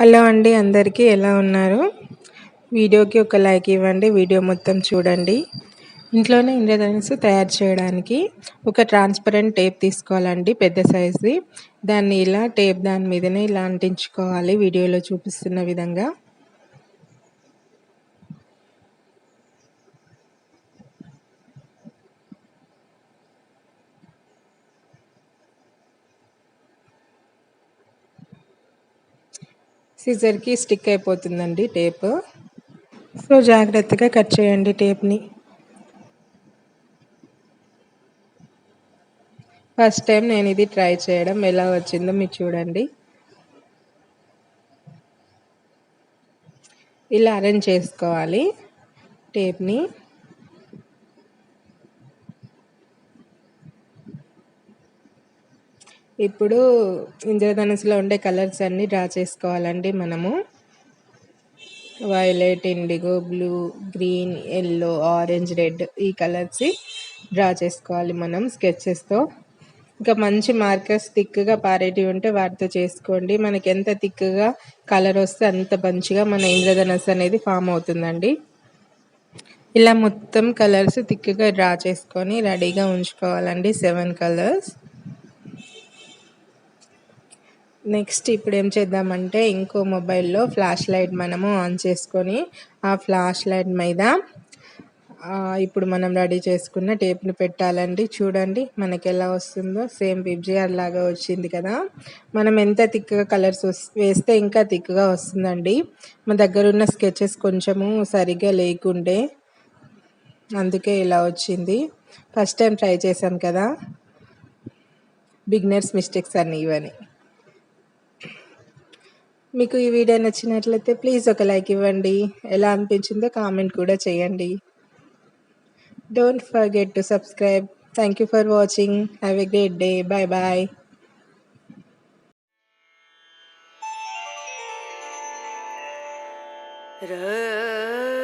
Hello అండి అందరికీ ఎలా ఉన్నారు? వీడియోకి ఒక లైక్ ఇవ్వండి వీడియో మొత్తం చూడండి. ఇంట్లోనే ఇంద్రధనుస్సు తయారు చేయడానికి ఒక ట్రాన్స్పరెంట్ టేప్ తీసుకోవాలండి పెద్ద సైజ్ది దాన్ని ఇలా టేప్ దాని మీదనే ఇలా అంటించుకోవాలి వీడియోలో చూపిస్తున్న విధంగా. సిజర్కి స్టిక్ అయిపోతుందండి టేప్. సో జాగ్రత్తగా కట్ చేయండి టేప్ని. ఫస్ట్ టైం నేను ఇది ట్రై చేయడం ఎలా వచ్చిందో మీరు చూడండి. ఇలా అరేంజ్ చేసుకోవాలి టేప్ని. ఇప్పుడు ఇంద్రధనుసులో ఉండే కలర్స్ అన్నీ డ్రా చేసుకోవాలండి మనము. Violet indigo blue green yellow orange red ఈ కలర్స్ డ్రా చేసుకోవాలి మనం స్కెచెస్తో. ఇంకా మంచి మార్కర్స్ థిక్గా పారేటివి ఉంటే వాటితో చేసుకోండి. మనకి ఎంత థిక్గా కలర్ వస్తే అంత మంచిగా మన ఇంద్రధనస్సు అనేది ఫామ్ అవుతుందండి. ఇలా మొత్తం కలర్స్ థిక్గా డ్రా చేసుకొని రెడీగా ఉంచుకోవాలండి సెవెన్ కలర్స్. నెక్స్ట్ ఇప్పుడు ఏం చేద్దామంటే ఇంకో మొబైల్లో ఫ్లాష్ లైట్ మనము ఆన్ చేసుకొని ఆ ఫ్లాష్ లైట్ మీద ఇప్పుడు మనం రెడీ చేసుకున్న టేప్ని పెట్టాలండి. చూడండి మనకి ఎలా వస్తుందో. సేమ్ పిబ్జిఆర్ లాగా వచ్చింది కదా. మనం ఎంత థిక్గా కలర్స్ వేస్తే ఇంకా థిక్గా వస్తుందండి. మా దగ్గర ఉన్న స్కెచెస్ కొంచెము సరిగ్గా లేకుండే అందుకే ఇలా వచ్చింది. ఫస్ట్ టైం ట్రై చేశాం కదా. బిగినర్స్ మిస్టేక్స్ అన్నీ ఇవన్నీ మీకు ఈ వీడియో నచ్చినట్లయితే ప్లీజ్ ఒక లైక్ ఇవ్వండి. ఎలా అనిపించిందో కామెంట్ కూడా చేయండి. Don't forget to subscribe thank you for watching have a great day bye bye raw